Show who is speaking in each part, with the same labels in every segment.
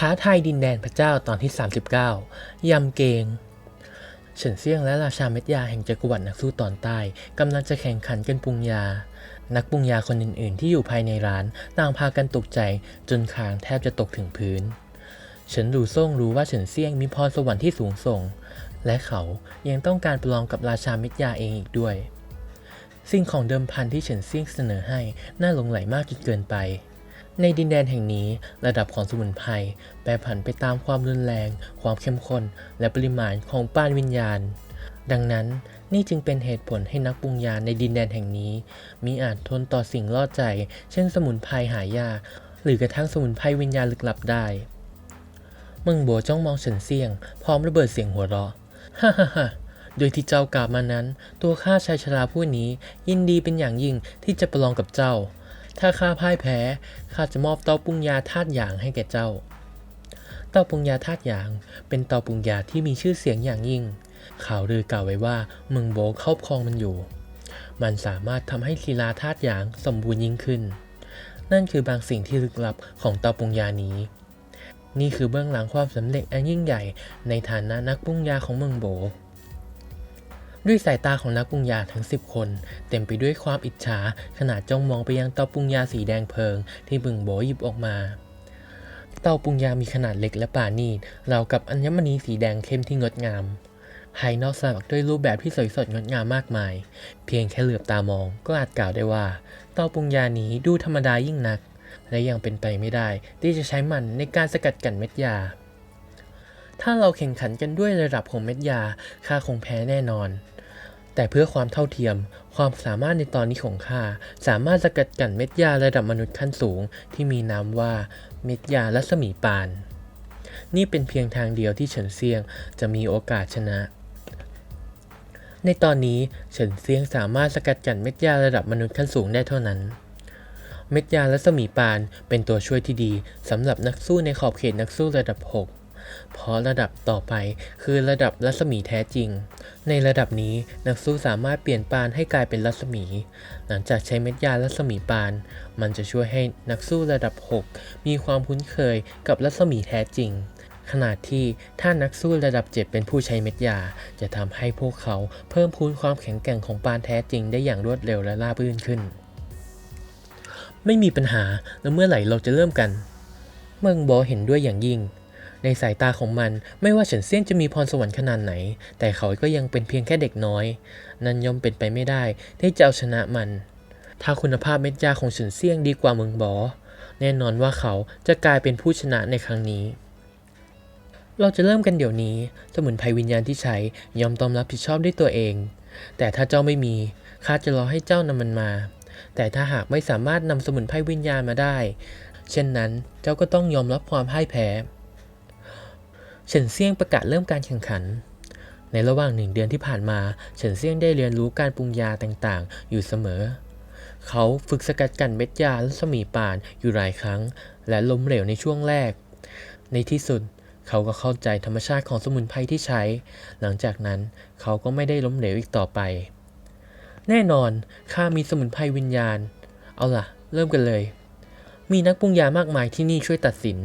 Speaker 1: ท้าทายดินแดนพระเจ้าตอนที่ 39 ยำเกงเฉินเซียงและราชาเม็ดยาแห่งจักรวรรดินักสู้ตอนใต้กำลังจะแข่งขันกันปรุงยา นักปรุงยาคนอื่นๆ ที่อยู่ภายในร้านต่างพากันตกใจจนคางแทบจะตกถึงพื้น เฉินหลู่ซ่งรู้ว่าเฉินเซียงมีพรสวรรค์ที่สูงส่ง และเขายังต้องการประลองกับราชาเม็ดยาเองอีกด้วย สิ่งของเดิมพันที่เฉินเซียงเสนอให้น่าหลงไหลมากจนเกินไป ในดินแดนแห่งนี้ระดับของสมุนไพรแปรผันไปตามความรุนแรง ความเข้มข้น และปริมาณของป้านวิญญาณ ดังนั้นนี่จึงเป็นเหตุผลให้นักปรุงยาในดินแดนแห่งนี้ มีอาจทนต่อสิ่งล่อใจ เช่นสมุนไพรหายากหรือกระทั่งสมุนไพรวิญญาณลึกลับได้มึงโบวจ้องมองเฉินเซียง พร้อมระเบิดเสียงหัวเราะฮ่าฮ่าฮ่าโดยที่เจ้ากล่าวมานั้น ตัวข้าชายชราผู้นี้ยินดีเป็นอย่างยิ่งที่จะประลองกับเจ้า ถ้าข้าพ่ายแพ้ข้าจะมอบเตาปุงยาธาตุหยางให้แก่เจ้า เตาปุงยาธาตุหยาง เป็นเตาปุงยาที่มีชื่อเสียงอย่างยิ่ง ข่าวลือกล่าวไว้ว่าเมืองโบครอบครองมันอยู่ มันสามารถทำให้ศิลาธาตุหยางสมบูรณ์ยิ่งขึ้น นั่นคือบางสิ่งที่ลึกลับของเตาปุงยานี้ นี่คือเบื้องหลังความสำเร็จอันยิ่งใหญ่ในฐานะนักปุงยาของเมืองโบ ด้วยสายตาของนักปรุงยาทั้ง 10 คน เต็มไปด้วยความอิจฉาขณะจ้องมองไปยังเตาปรุงยาสีแดงเพลิง ที่บึงโบหยิบออกมา เตาปรุงยามีขนาดเล็กและปานีตราวกับอัญมณีสีแดงเข้มที่งดงามภายนอกสลักด้วยรูปแบบที่สวยสดงดงามมากมาย เพียงแค่เหลือบตามองก็อาจกล่าวได้ว่า เตาปรุงยานี้ดูธรรมดายิ่งนัก และยังเป็นไปไม่ได้ ที่จะใช้มันในการสกัดกั้นเม็ดยา ถ้าเราแข่งขันกันด้วยระดับของเม็ดยาข้าคงแพ้แน่นอน แต่เพื่อความเท่าเทียม ความสามารถในตอนนี้ของข้าสามารถสกัดกั้นเม็ดยาระดับมนุษย์ขั้นสูง ที่มีนามว่าเม็ดยารัศมีปาน นี่เป็นเพียงทางเดียวที่เฉินเซียงจะมีโอกาสชนะ ในตอนนี้เฉินเซียงสามารถสกัดกั้นเม็ดยาระดับมนุษย์ขั้นสูงได้เท่านั้น เม็ดยารัศมีปานเป็นตัวช่วยที่ดีสำหรับนักสู้ในขอบเขตนักสู้ระดับ 6 เพราะระดับต่อไปคือระดับรัศมีแท้จริง ในระดับนี้นักสู้สามารถเปลี่ยนปานให้กลายเป็นรัศมี หลังจากใช้เม็ดยารัศมีปาน มันจะช่วยให้นักสู้ระดับ 6 มีความคุ้นเคยกับรัศมีแท้จริง ขณะที่ถ้านักสู้ระดับ 7 เป็นผู้ใช้เม็ดยา จะทำให้พวกเขาเพิ่มพูนความแข็งแกร่งของปานแท้จริงได้อย่างรวดเร็วและราบรื่นขึ้น ไม่มีปัญหาแล้วเมื่อไหร่เราจะเริ่มกันเมืองบอเห็นด้วยอย่างยิ่ง ในสายตาของมันไม่ว่าเฉินเซียงจะมีพรสวรรค์ขนาดไหน แต่เขาก็ยังเป็นเพียงแค่เด็กน้อย นั่นย่อมเป็นไปไม่ได้ที่จะเอาชนะมัน ถ้าคุณภาพเม็ดยาของเฉินเซียงดีกว่าเมืองบอ แน่นอนว่าเขาจะกลายเป็นผู้ชนะในครั้งนี้ เราจะเริ่มกันเดี๋ยวนี้สมุนไพรวิญญาณที่ใช้ยอมต้องรับผิดชอบด้วยตัวเอง แต่ถ้าเจ้าไม่มีข้าจะรอให้เจ้านำมันมา แต่ถ้าหากไม่สามารถนำสมุนไพรวิญญาณมาได้ เช่นนั้นเจ้าก็ต้องยอมรับความพ่ายแพ้ เฉินเซียงประกาศเริ่มการแข่งขัน ในระหว่างหนึ่งเดือนที่ผ่านมา เฉินเซียงได้เรียนรู้การปรุงยาต่างๆ อยู่เสมอ เขาฝึกสกัดกันเม็ดยาและสมีป่านอยู่หลายครั้ง และล้มเหลวในช่วงแรก ในที่สุดเขาก็เข้าใจธรรมชาติของสมุนไพรที่ใช้ หลังจากนั้นเขาก็ไม่ได้ล้มเหลวอีกต่อไป แน่นอนข้ามีสมุนไพรวิญญาณ เอาล่ะ เริ่มกันเลย มีนักปรุงยามากมายที่นี่ช่วยตัดสิน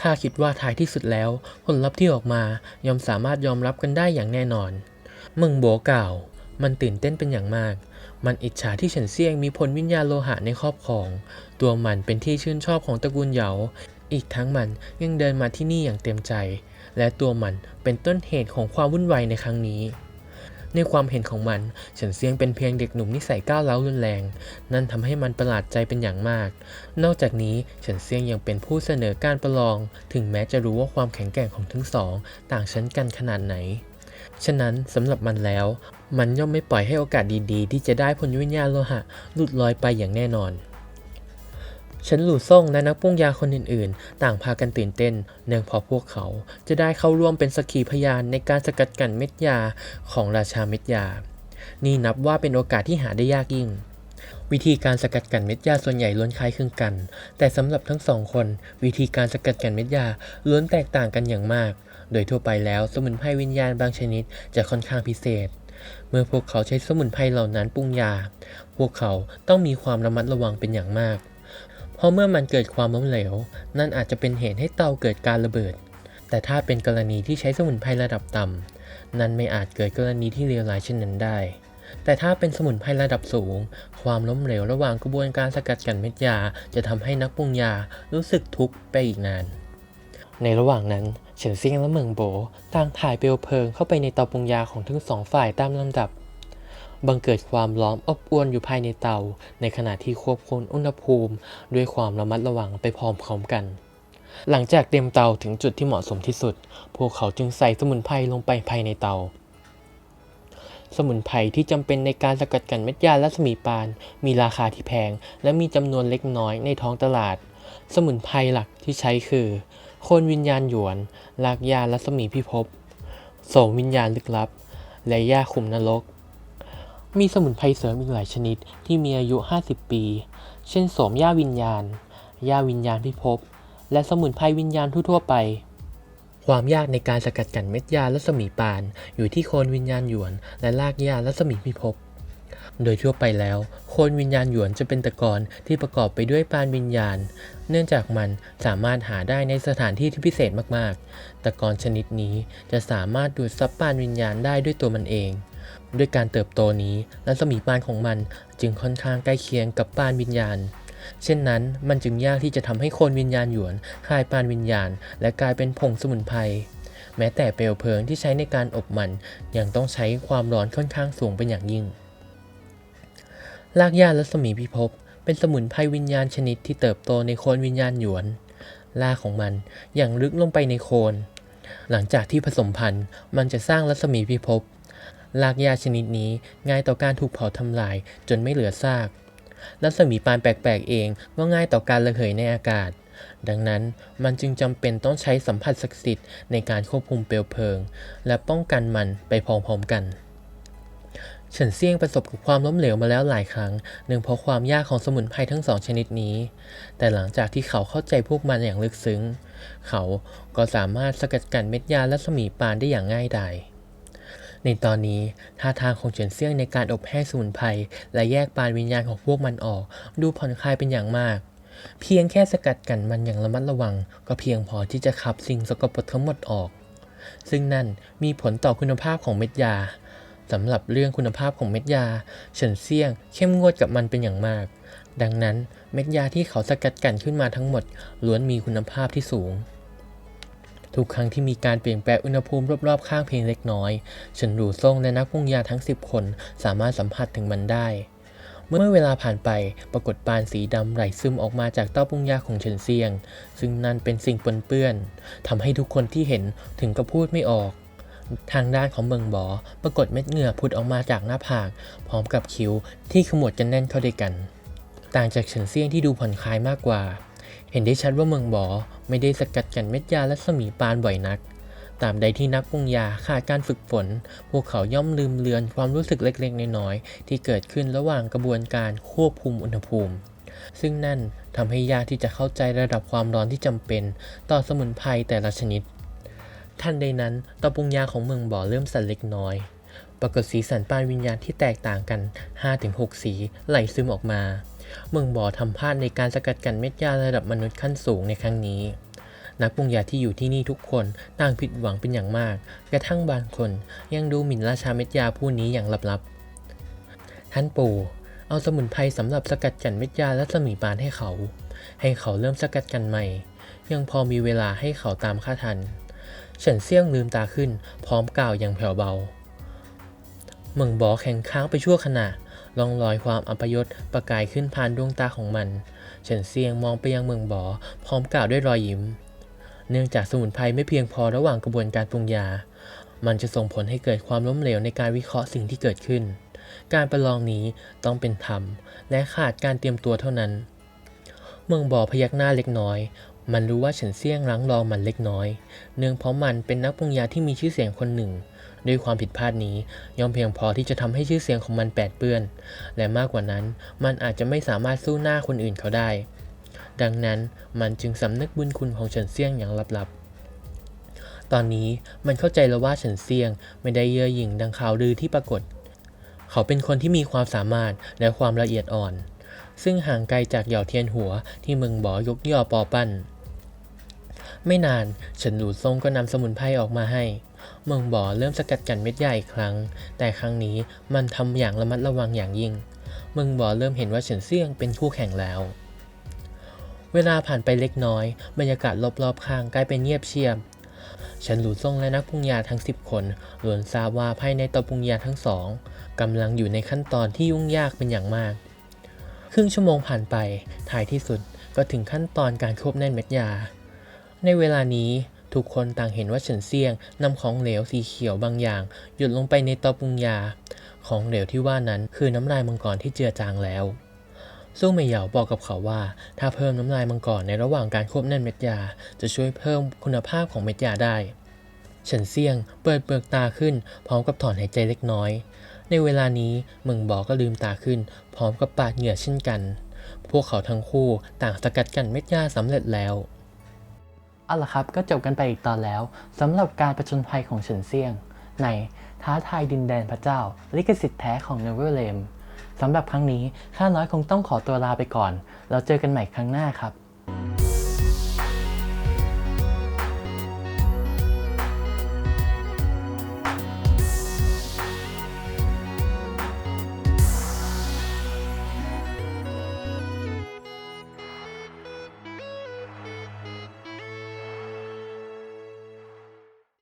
Speaker 1: ข้าคิดว่าท้ายที่สุดแล้ว ผลลัพธ์ที่ออกมายอมสามารถยอมรับกันได้อย่างแน่นอน มึงโบกล่าว มันตื่นเต้นเป็นอย่างมาก มันอิจฉาที่เฉินเซียงมีพลวิญญาณโลหะในครอบครอง ตัวมันเป็นที่ชื่นชอบของตระกูลเหยา อีกทั้งมันยังเดินมาที่นี่อย่างเต็มใจ และตัวมันเป็นต้นเหตุของความวุ่นวายในครั้งนี้ ในความเห็นของมันเฉินเซียงเป็นเพียงเด็กหนุ่มนิสัยก้าวร้าวรุนแรง นั่นทำให้มันประหลาดใจเป็นอย่างมาก นอกจากนี้เฉินเซียงยังเป็นผู้เสนอการประลอง ถึงแม้จะรู้ว่าความแข็งแกร่งของทั้งสอง ต่างชั้นกันขนาดไหน ฉะนั้นสำหรับมันแล้ว มันย่อมไม่ปล่อยให้โอกาสดีๆ ที่จะได้พลวิญญาณโลหะหลุดลอยไปอย่างแน่นอน ฉันหลู่ซ่งและนักปรุงยาคนอื่นๆ ต่างพากันตื่นเต้น เนื่องเพราะพวกเขาจะได้เข้าร่วมเป็นสักขีพยานในการสกัดกั้นเม็ดยาของราชาเม็ดยา นี่นับว่าเป็นโอกาสที่หาได้ยากยิ่ง วิธีการสกัดกั้นเม็ดยาส่วนใหญ่ล้วนคล้ายคลึงกัน แต่สำหรับทั้งสองคน วิธีการสกัดกั้นเม็ดยาล้วนแตกต่างกันอย่างมาก โดยทั่วไปแล้วสมุนไพรวิญญาณบางชนิดจะค่อนข้างพิเศษเมื่อพวกเขาใช้สมุนไพรเหล่านั้นปรุงยา พวกเขาต้องมีความระมัดระวังเป็นอย่างมาก ราะเมื่อมันเกิดความล้มเหลว นั่นอาจจะเป็นเหตุให้เตาเกิดการระเบิด แต่ถ้าเป็นกรณีที่ใช้สมุนไพรระดับต่ำนั่นไม่อาจเกิดกรณีที่เลวร้ายเช่นนั้นได้ แต่ถ้าเป็นสมุนไพรระดับสูง ความล้มเหลวระหว่างกระบวนการสกัดกันเม็ดยา จะทำให้นักปรุงยารู้สึกทุกข์ไปอีกนาน ในระหว่างนั้นเฉินซียงและเหมิงโบต่างถ่ายเปลวเพลิงเข้าไปในเตาปรุงยาของทั้งสองฝ่ายตามลำดับ บังเกิดความร้อนอบอวลอยู่ภายในเตา ในขณะที่ควบคุมอุณหภูมิ ด้วยความระมัดระวังไปพร้อมๆกัน หลังจากเตรียมเตาถึงจุดที่เหมาะสมที่สุด พวกเขาจึงใส่สมุนไพรลงไปภายในเตา สมุนไพรที่จำเป็นในการสกัดกลั่นเม็ดยาและสมีปาน มีราคาที่แพง และมีจำนวนเล็กน้อยในท้องตลาด สมุนไพรหลักที่ใช้คือ โคนวิญญาณหยวนลากยาและสมีพิภพโสมวิญญาณลึกลับ และยาขุมนรก มีสมุนไพรเสริมอีกหลายชนิดที่มีอายุ 50 ปี เช่นโสมย่าวิญญาณย่าวิญญาณพิภพ และสมุนไพรวิญญาณทั่วๆไป ความยากในการสกัดกลั่นเม็ดยาและสมีปาน อยู่ที่โคนวิญญาณหยวน และลากยาและสมีพิภพ โดยทั่วไปแล้ว โคนวิญญาณหยวนจะเป็นตะกอนที่ประกอบไปด้วยปานวิญญาณ เนื่องจากมันสามารถหาได้ในสถานที่ที่พิเศษมากๆ ตะกอนชนิดนี้จะสามารถดูดซับปานวิญญาณได้ด้วยตัวมันเอง ด้วยการเติบโตนี้รัศมีปานของมันจึงค่อนข้างใกล้เคียงกับปานวิญญาณ เช่นนั้นมันจึงยากที่จะทำให้โคนวิญญาณหยวนคลายปานวิญญาณ และกลายเป็นผงสมุนไพรแม้แต่เปลวเพลิงที่ใช้ในการอบมันยังต้องใช้ความร้อนค่อนข้างสูงเป็นอย่างยิ่งรากหญ้ารัศมีพิภพเป็นสมุนไพรวิญญาณชนิดที่เติบโตในโคนวิญญาณหยวนรากของมันอย่างลึกลงไปในโคน หลังจากที่ผสมพันธุ์มันจะสร้างรัศมีพิภพ รากหญ้าชนิดนี้ง่ายต่อการถูกเผาทำลายจนไม่เหลือซาก รัศมีปานแปลกๆเองก็ง่ายต่อการระเหยในอากาศ ดังนั้นมันจึงจำเป็นต้องใช้สัมผัสศักดิ์สิทธิ์ในการควบคุมเปลวเพลิง และป้องกันมันไปพร้อมๆกันเฉินเซียงประสบกับความล้มเหลวมาแล้วหลายครั้งเนื่งเพราะความยากของสมุนไพรทั้งสองชนิดนี้ แต่หลังจากที่เขาเข้าใจพวกมันอย่างลึกซึ้ง เขาก็สามารถสกัดกั้นเม็ดยาและสมีปานได้อย่างง่ายดาย ในตอนนี้ท่าทางของเฉินเซี่ยงในการอบแห้งสมุนไพรและแยกปานวิญญาณของพวกมันออก ดูผ่อนคลายเป็นอย่างมาก เพียงแค่สกัดกันมันอย่างระมัดระวัง ก็เพียงพอที่จะขับสิ่งสกปรกทั้งหมดออก ซึ่งนั่นมีผลต่อคุณภาพของเม็ดยาสำหรับเรื่องคุณภาพของเม็ดยา เฉินเซี่ยง เข้มงวดกับมันเป็นอย่างมาก ดังนั้นเม็ดยาที่เขาสกัดกันขึ้นมาทั้งหมดล้วนมีคุณภาพที่สูง ทุกครั้งที่มีการเปลี่ยนแปลงอุณหภูมิรอบๆข้างเพียงเล็กน้อย เฉินหรูซ่งและนักปรุงยาทั้ง 10 คนสามารถสัมผัสถึงมันได้ เมื่อเวลาผ่านไป ปรากฏปานสีดำไหลซึมออกมาจากเต้าปรุงยาของเฉินเซียง ซึ่งนั่นเป็นสิ่งปนเปื้อนทำให้ทุกคนที่เห็นถึงกับพูดไม่ออกทางด้านของเมืองบอปรากฏเม็ดเหงื่อผุดออกมาจากหน้าผาก พร้อมกับคิ้วที่ขมวดกันแน่นเข้าด้วยกัน ต่างจากเฉินเซียงที่ดูผ่อนคลายมากกว่า เห็นได้ชัดว่าเมืองบอไม่ได้สกัดกันเม็ดยาและสมีปานบ่อยนัก ตามใดที่นักปรุงยาขาดการฝึกฝน พวกเขาย่อมลืมเลือนความรู้สึกเล็กๆ น้อยๆ ที่เกิดขึ้นระหว่างกระบวนการควบคุมอุณหภูมิ ซึ่งนั่นทำให้ยากที่จะเข้าใจระดับความร้อนที่จำเป็น ต่อสมุนไพรแต่ละชนิด ทันใดนั้นเตาปรุงยาของเมืองบ่อเริ่มสั่นเล็กน้อยปรากฏสีสันปานวิญญาณที่แตกต่างกัน 5-6 สีไหลซึมออกมา เมืองบ่อทำพลาดในการสกัดกันเม็ดยาระดับมนุษย์ขั้นสูงในครั้งนี้ นักปรุงยาที่อยู่ที่นี่ทุกคนต่างผิดหวังเป็นอย่างมาก กระทั่งบางคนยังดูหมิ่นราชาเม็ดยาผู้นี้อย่างลับๆ ท่านปู่เอาสมุนไพรสำหรับสกัดกันเม็ดยาและสมีปานให้เขา ให้เขาเริ่มสกัดกันใหม่ ยังพอมีเวลาให้เขาตามค่าทันเฉินเซี่ยงลืมตาขึ้น พร้อมกล่าวอย่างแผ่วเบาเมืองบอแข็งค้างไปชั่วขณะ ร่องรอยความอัปยศประกายขึ้นผ่านดวงตาของมันเฉินเซียงมองไปยังเมืองบอพร้อมกล่าวด้วยรอยยิ้ม เนื่องจากสมุนไพรไม่เพียงพอระหว่างกระบวนการปรุงยา มันจะส่งผลให้เกิดความล้มเหลวในการวิเคราะห์สิ่งที่เกิดขึ้น การประลองนี้ต้องเป็นธรรม และขาดการเตรียมตัวเท่านั้น เมืองบอพยักหน้าเล็กน้อย มันรู้ว่าเฉินเซียงรั้งรอมันเล็กน้อย เนื่องเพราะมันเป็นนักปรุงยาที่มีชื่อเสียงคนหนึ่ง ด้วยความผิดพลาดนี้ย่อมเพียงพอที่จะทำให้ชื่อเสียงของมันแปดเปื้อน และมากกว่านั้นมันอาจจะไม่สามารถสู้หน้าคนอื่นเขาได้ ดังนั้นมันจึงสำนึกบุญคุณของเฉินเซียงอย่างลับๆ ตอนนี้มันเข้าใจแล้วว่าเฉินเซียงไม่ได้เย่อหยิ่งดังข่าวลือที่ปรากฏ เขาเป็นคนที่มีความสามารถและความละเอียดอ่อน ซึ่งห่างไกลจากเหย่าเทียนหัวที่เมืองบอยกย่อปอปั้นไม่นานเฉินหลูซงก็นำสมุนไพรออกมาให้ เมืองบ่อเริ่มสกัดกันเม็ดใหญ่อีกครั้ง แต่ครั้งนี้มันทำอย่างระมัดระวังอย่างยิ่งเมืองบ่อเริ่มเห็นว่าเฉินเซี่ยงเป็นคู่แข่งแล้ว เวลาผ่านไปเล็กน้อย บรรยากาศรอบๆข้างกลายเป็นเงียบเชียบเฉินหลูซ่งและนักปรุงยาทั้ง 10 คนล้วนทราบว่าภายในโตะปรุงยาทั้งสองกำลังอยู่ในขั้นตอนที่ยุ่งยากเป็นอย่างมาก ครึ่งชั่วโมงผ่านไปท้ายที่สุดก็ถึงขั้นตอนการควบแน่นเม็ดยา ในเวลานี้ ทุกคนต่างเห็นว่าเฉินเซียงนำของเหลวสีเขียวบางอย่าง หยดลงไปในเตาปรุงยา ของเหลวที่ว่านั้นคือน้ำลายมังกรที่เจือจางแล้วสู้เหมยเหยาบอกกับเขาว่า ถ้าเพิ่มน้ำลายมังกรในระหว่างการควบแน่นเม็ดยา จะช่วยเพิ่มคุณภาพของเม็ดยาได้เฉินเซียงเปิดเปลือกตาขึ้น พร้อมกับถอนหายใจเล็กน้อย ในเวลานี้เมึงบอกก็ลืมตาขึ้น พร้อมกับปาดเหงื่อเช่นกัน พวกเขาทั้งคู่ต่างสกัดกันเม็ดยาสำเร็จแล้ว เอาละครับก็จบกันไปอีกตอนแล้วสำหรับการประชนภัยของเฉินเซียง ในท้าทายดินแดนพระเจ้า ลิขสิทธิ์แท้ของเนเวอร์เลมสำหรับครั้งนี้ข้าน้อยคงต้องขอตัวลาไปก่อนแล้วเจอกันใหม่ครั้งหน้าครับ